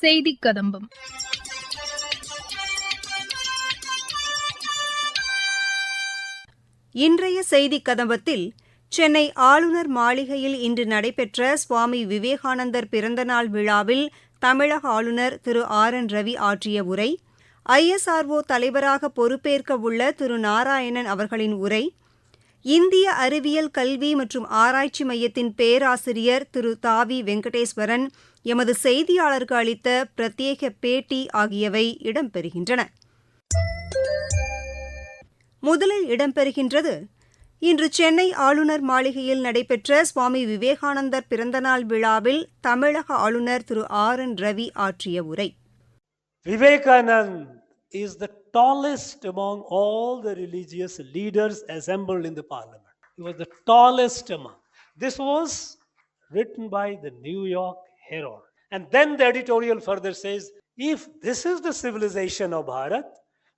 செய்தி கதம்பம். இன்றைய செய்திக் கதம்பத்தில் சென்னை ஆளுநர் மாளிகையில் இன்று நடைபெற்ற சுவாமி விவேகானந்தர் பிறந்தநாள் விழாவில் தமிழக ஆளுநர் திரு ஆர் என் ரவி ஆற்றிய உரை ஐஎஸ்ஆர்ஓ தலைவராக பொறுப்பேற்க உள்ள திரு நாராயணன் அவர்களின் உரை இந்திய அறிவியல் கல்வி மற்றும் ஆராய்ச்சி மையத்தின் பேராசிரியர் திரு தாவி வெங்கடேஸ்வரன் எமது செய்தியாளருக்கு அளித்த பிரத்யேக பேட்டி ஆகியவை இடம்பெறுகின்றன முதலில் இடம்பெறுகின்றது இன்று சென்னை ஆளுநர் மாளிகையில் நடைபெற்ற சுவாமி விவேகானந்தர் பிறந்தநாள் விழாவில் தமிழக ஆளுநர் திரு ஆர் என் ரவி ஆற்றிய உரை Vivekanand is the tallest among all the religious leaders assembled in the parliament it was the tallest among this was written by the New York And then the editorial further says if this is the civilization of Bharat,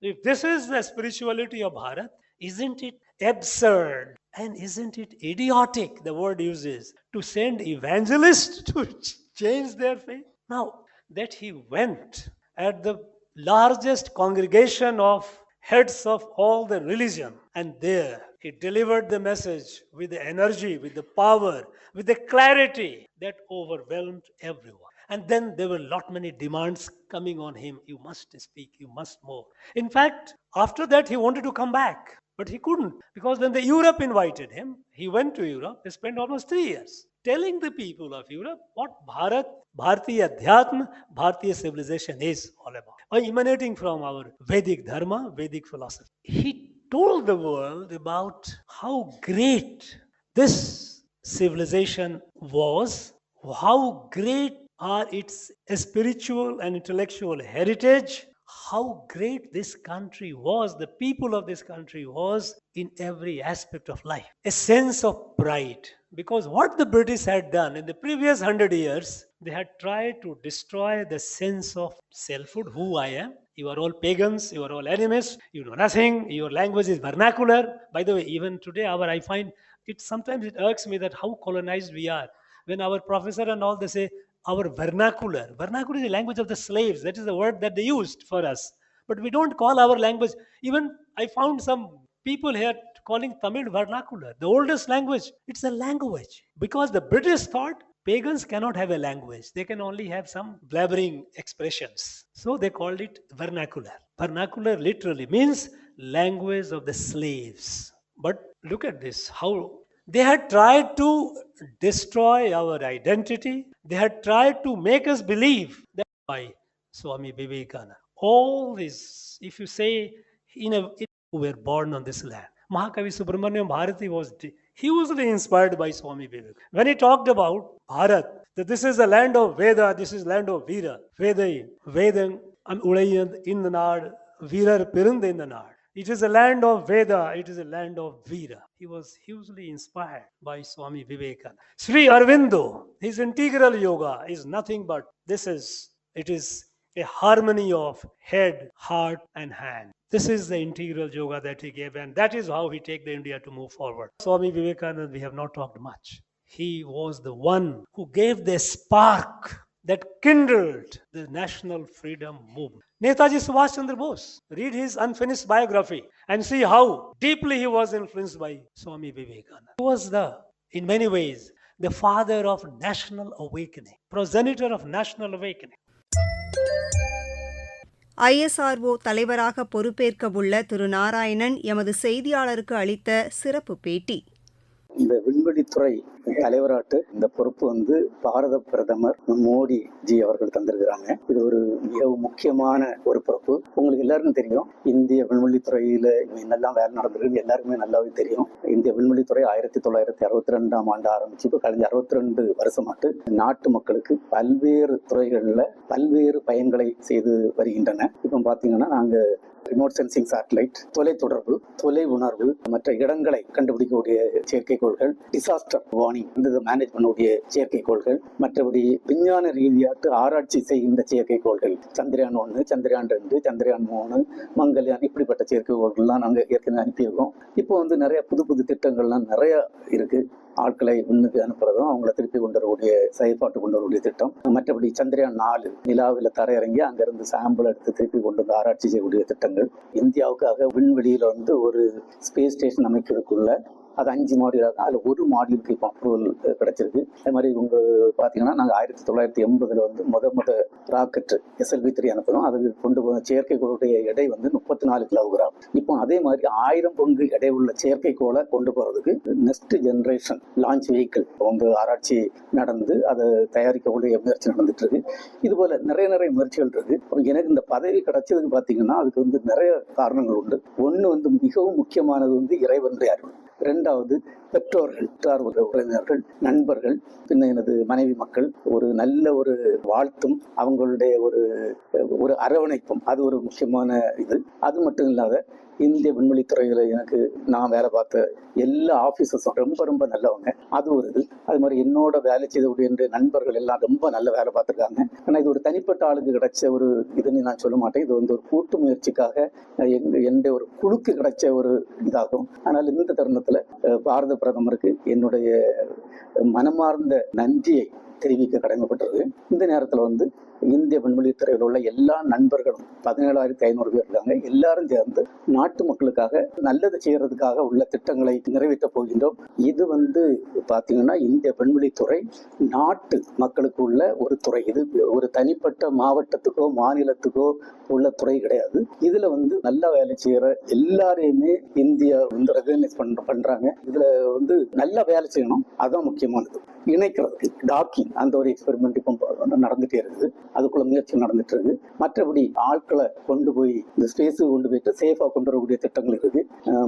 if this is the spirituality of Bharat, isn't it absurd and isn't it idiotic, the word uses, to send evangelists to change their faith? Now, that he went at the largest congregation of heads of all the religion and there he delivered the message with the energy with the power with the clarity that overwhelmed everyone. And then there were lot many demands coming on him. You must speak you must more in fact after that he wanted to come back but he couldn't because when the europe invited him he went to europe he spent almost 3 years telling the people of europe what bharat bharatiya adhyatma bharatiya civilization is all about emanating from our vedic dharma vedic philosophy. He told the world about how great this civilization was how great are its spiritual and intellectual heritage how great this country was the people of this country was in every aspect of life. A sense of pride. Because what the british had done in the previous 100 years they had tried to destroy the sense of selfhood who i am you are all pagans you are all animists you know nothing your language is vernacular. By the way even today our i find it sometimes it irks me that how colonized we are. When our professor and all they say our vernacular vernacular is the language of the slaves. That is the word that they used for us. But we don't call our language. Even i found some people here calling tamil vernacular the oldest language. It's a language. Because the british thought pagans cannot have a language. They can only have some blabbering expressions. So they called it vernacular. Vernacular literally means language of the slaves. But look at this how they had tried to destroy our identity. They had tried to make us believe that by swami vivekananda all this if you say in a who were born on this land Mahakavi Subramanyam Bharati was hugely inspired by Swami Vivekananda. When he talked about Bharat, that this is the land of Veda, this is land of Veera, Vedai, Vedang, and Ulayand in the Nard, Veerar Pirand in the Nard. It is a land of Veda, it is a land of Veera. He was hugely inspired by Swami Vivekananda. Sri Arvindo, his integral yoga is nothing but this is, it is a harmony of head, heart, and hand. This is the integral yoga that he gave, and that is how he take the India to move forward. Swami Vivekananda, we have not talked much. He was the one who gave the spark that kindled the national freedom movement. Netaji Subhash Chandra Bose. Read his unfinished biography and see how deeply he was influenced by Swami Vivekananda. He was the, in many ways, the father of national awakening, progenitor of national awakening. ISRO தலைவராக பொறுப்பேற்க உள்ள திரு. நாராயணன் எமது செய்தியாளருக்கு அளித்த சிறப்பு பேட்டி. இந்த விண்வெளித்துறை தலைவராட்டு இந்த பொறுப்பு வந்து பாரத பிரதமர் மோடி ஜி அவர்கள் தந்திருக்கிறாங்க. இது ஒரு மிகவும் முக்கியமான ஒரு பொறுப்பு. உங்களுக்கு எல்லாருக்கும் தெரியும் இந்திய விண்வெளித்துறையில என்னெல்லாம் வேலை நடந்திருக்கு எல்லாருக்குமே நல்லாவே தெரியும். இந்திய விண்வெளித்துறை ஆயிரத்தி தொள்ளாயிரத்தி அறுபத்தி ரெண்டாம் ஆண்டு ஆரம்பிச்சு இப்போ கழிஞ்ச அறுபத்தி ரெண்டு வருஷமாட்டு நாட்டு மக்களுக்கு பல்வேறு துறைகளில் பல்வேறு பயன்களை செய்து வருகின்றன. இப்போ பார்த்தீங்கன்னா நாங்கள் ரிமோட் சென்சிங் சேட்டலைட் தொலைத்தொடர்பு தொலை உணர்வு மற்ற இடங்களை கண்டுபிடிக்கக்கூடிய செயற்கைக்கோள்கள் டிசாஸ்டர் வார்னிங் பாணி இந்த மேனேஜ் பண்ணக்கூடிய செயற்கைக்கோள்கள் மற்றபடி விஞ்ஞான ரீதியாட்டு ஆராய்ச்சி செய்கின்ற செயற்கைக்கோள்கள் சந்திரயான் ஒன்று சந்திரயான் ரெண்டு சந்திரயான் மூணு மங்கள்யான் இப்படிப்பட்ட செயற்கைக்கோள்கள்லாம் நாங்கள் ஏற்கனவே அனுப்பியிருக்கோம். இப்போ வந்து நிறைய புது புது திட்டங்கள்லாம் நிறைய இருக்கு. ஆட்களை முன்னுக்கு அனுப்புறதும் அவங்கள திருப்பி கொண்டு வரக்கூடிய செயல்பாட்டு கொண்டு வரக்கூடிய திட்டம். மற்றபடி சந்திரயான் நாலு நிலாவில் தரையிறங்கி அங்கிருந்து சாம்பிள் எடுத்து திருப்பி கொண்டு வந்து ஆராய்ச்சி செய்யக்கூடிய திட்டங்கள். இந்தியாவுக்காக விண்வெளியில் வந்து ஒரு ஸ்பேஸ் ஸ்டேஷன் அமைக்கிறதுக்குள்ள அது அஞ்சு மாடியூல் இருக்கும் அதில் ஒரு மாடியூலுக்கு இப்போ அப்ரூவல் கிடைச்சிருக்கு. அதே மாதிரி உங்க பார்த்தீங்கன்னா நாங்கள் ஆயிரத்தி தொள்ளாயிரத்தி எண்பதுல வந்து முத முத ராக்கெட் எஸ்எல்வி த்ரீ அனுப்பணும் அதுக்கு கொண்டு போன செயற்கைக்கோளுடைய எடை வந்து முப்பத்தி நாலு கிலோகிராம் இப்போ அதே மாதிரி ஆயிரம் பங்கு எடை உள்ள செயற்கைக்கோளை கொண்டு போகிறதுக்கு நெக்ஸ்ட் ஜென்ரேஷன் லான்ச் வெஹிக்கிள் வந்து ஆராய்ச்சி நடந்து அதை தயாரிக்கக்கூடிய முயற்சி நடந்துட்டு இருக்கு இது போல நிறைய நிறைய முயற்சிகள் இருக்கு. அப்புறம் எனக்கு இந்த பதவி கிடைச்சதுக்கு பார்த்தீங்கன்னா அதுக்கு வந்து நிறைய காரணங்கள் உண்டு. ஒன்று வந்து மிகவும் முக்கியமானது வந்து இறைவன்றி அறிவு ரெண்டாவது பெற்றோர்கள் பெற்றார் உறவினர்கள் நண்பர்கள் பின்ன எனது மனைவி மக்கள். ஒரு நல்ல ஒரு வாழ்த்தும் அவங்களுடைய ஒரு ஒரு அரவணைப்பும் அது ஒரு முக்கியமான இது. அது மட்டும் இல்லாத இந்திய விண்வெளித்துறையில் எனக்கு நான் வேலை பார்த்த எல்லா ஆஃபீஸர்ஸும் ரொம்ப ரொம்ப நல்லவங்க. அது ஒரு இது. அது மாதிரி என்னோட வேலை செய்தவுடைய என்னுடைய நண்பர்கள் எல்லாம் ரொம்ப நல்ல வேலை பார்த்துருக்காங்க. ஆனால் இது ஒரு தனிப்பட்ட ஆளுக்கு கிடைச்ச ஒரு இதுன்னு நான் சொல்ல மாட்டேன். இது வந்து ஒரு கூட்டு முயற்சிக்காக எங்க என்னுடைய ஒரு குழுக்கு கிடைச்ச ஒரு இதாகும். ஆனால் இந்த தருணத்தில் பாரத பிரதமருக்கு என்னுடைய மனமார்ந்த நன்றியை தெரிவிக்க கடமைப்பட்டது. இந்த நேரத்தில் வந்து இந்திய விண்வெளித்துறையில் உள்ள எல்லா நண்பர்களும் பதினேழாயிரத்தி ஐநூறு பேர் இருக்காங்க. எல்லாரும் சேர்ந்து நாட்டு மக்களுக்காக நல்லது செய்யறதுக்காக உள்ள திட்டங்களை நிறைவேற்ற போகின்றோம். இது வந்து பார்த்தீங்கன்னா இந்திய விண்வெளித்துறை நாட்டு மக்களுக்கு உள்ள ஒரு துறை. இது ஒரு தனிப்பட்ட மாவட்டத்துக்கோ மாநிலத்துக்கோ உள்ள துறை கிடையாது. இதுல வந்து நல்ல வேலை செய்யற எல்லாரையுமே இந்தியா வந்து ரெகனைஸ் பண்றாங்க. இதுல வந்து நல்ல வேலை செய்யணும். அதான் முக்கியமானது. இணைக்கிறதுக்கு டாக்கி அந்த ஒரு எக்ஸ்பெரிமெண்ட் இப்போ நடந்துட்டே இருக்குது. அதுக்குள்ள முயற்சி நடந்துட்டு இருக்கு மற்றபடி ஆட்களை கொண்டு போய் இந்த ஸ்பேஸுக்கு கொண்டு போயிட்டு சேஃபாக கொண்டு வரக்கூடிய திட்டங்கள் இருக்கு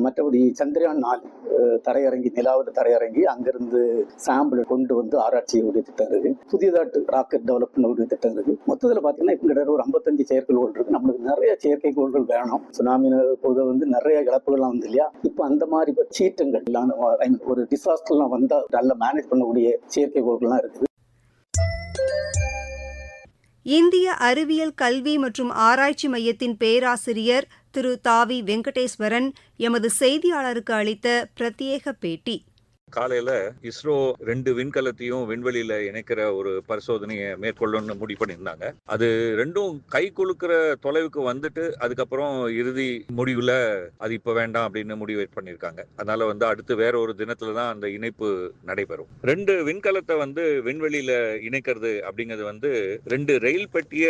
மற்றபடி சந்திரயான் நாலு தரையிறங்கி நிலாவில் தரையிறங்கி அங்கிருந்து சாம்பிள் கொண்டு வந்து ஆராய்ச்சி செய்யக்கூடிய திட்டம் இருக்கு புதியதாட்டு ராக்கெட் டெவலப் பண்ணக்கூடிய திட்டம் இருக்கு மொத்தத்தில் பார்த்தீங்கன்னா இப்போ ஒரு ஐம்பத்தஞ்சு செயற்கைக்கோள் இருக்கு நம்மளுக்கு நிறைய செயற்கைக்கோள்கள் வேணும். சுனாமி போது வந்து நிறைய இழப்புகள்லாம் வந்து இல்லையா? இப்போ அந்த மாதிரி இப்போ சீட்டங்கள் ஒரு டிசாஸ்டர்லாம் வந்தால் நல்லா மேனேஜ் பண்ணக்கூடிய செயற்கைக்கோள்கள்லாம் இருக்குது. இந்திய அறிவியல் கல்வி மற்றும் ஆராய்ச்சி மையத்தின் பேராசிரியர் திரு தாவி வெங்கடேஸ்வரன் எமது செய்தியாளருக்கு அளித்த பிரத்யேக பேட்டி. காலையில இஸ்ரோ ரெண்டு விண்கலத்தையும் விண்வெளியில இணைக்கிற ஒரு பரிசோதனையை மேற்கொள்ளணும்னு முடிவு பண்ணியிருந்தாங்க. அது ரெண்டும் கை குலுக்கிற தொலைவுக்கு வந்துட்டு அதுக்கப்புறம் இறுதி முடிவுல அது இப்ப வேண்டாம் அப்படின்னு முடிவு பண்ணியிருக்காங்க. அதனால வந்து அடுத்து வேற ஒரு தினத்துல தான் அந்த இணைப்பு நடைபெறும். ரெண்டு விண்கலத்தை வந்து விண்வெளியில இணைக்கிறது அப்படிங்கிறது வந்து ரெண்டு ரயில் பெட்டிய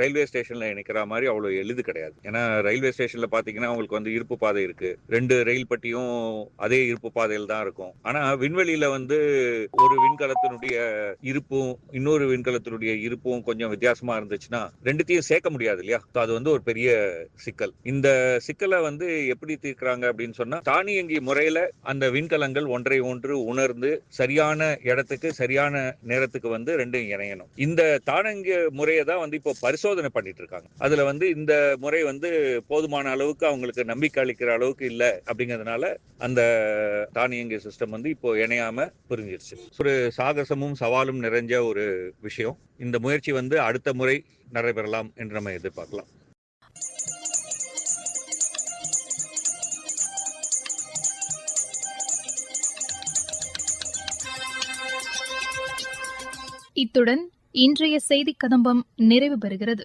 ரயில்வே ஸ்டேஷன்ல இணைக்கிற மாதிரி அவ்வளவு எளிது கிடையாது. ஏன்னா ரயில்வே ஸ்டேஷன்ல பாத்தீங்கன்னா உங்களுக்கு வந்து இருப்பு பாதை இருக்கு. ரெண்டு ரயில் பெட்டியும் அதே இருப்பு பாதையில் தான் இருக்கும். ஆனா விண்வெளியில வந்து ஒரு விண்கலத்தினுடைய இருப்பும் இன்னொரு விண்கலத்தினுடைய இருப்பும் கொஞ்சம் வித்தியாசமா இருந்துச்சுன்னா ரெண்டுத்தையும் சேர்க்க முடியாது இல்லையா? அது வந்து ஒரு பெரிய சிக்கல். இந்த சிக்கலை வந்து எப்படி தீர்க்கிறாங்க அப்படின்னு சொன்னா தானியங்கி முறையில அந்த விண்கலங்கள் ஒன்றை ஒன்று உணர்ந்து சரியான இடத்துக்கு சரியான நேரத்துக்கு வந்து ரெண்டும் இணையணும். இந்த தானியங்கி முறையை தான் வந்து இப்போ பரிசோதனை பண்ணிட்டு இருக்காங்க. அதுல வந்து இந்த முறை வந்து போதுமான அளவுக்கு அவங்களுக்கு நம்பிக்கை அளிக்கிற அளவுக்கு இல்லை அப்படிங்கிறதுனால அந்த தானியங்கி சிஸ்டம் வந்து இப்போ இணையாம புரிஞ்சிருச்சு. ஒரு சாகசமும் சவாலும் நிறைஞ்ச ஒரு விஷயம். இந்த முயற்சி வந்து அடுத்த முறை நடைபெறலாம் என்று நம்ம எதிர்பார்க்கலாம். இத்துடன் இன்றைய செய்தி கதம்பம் நிறைவு பெறுகிறது.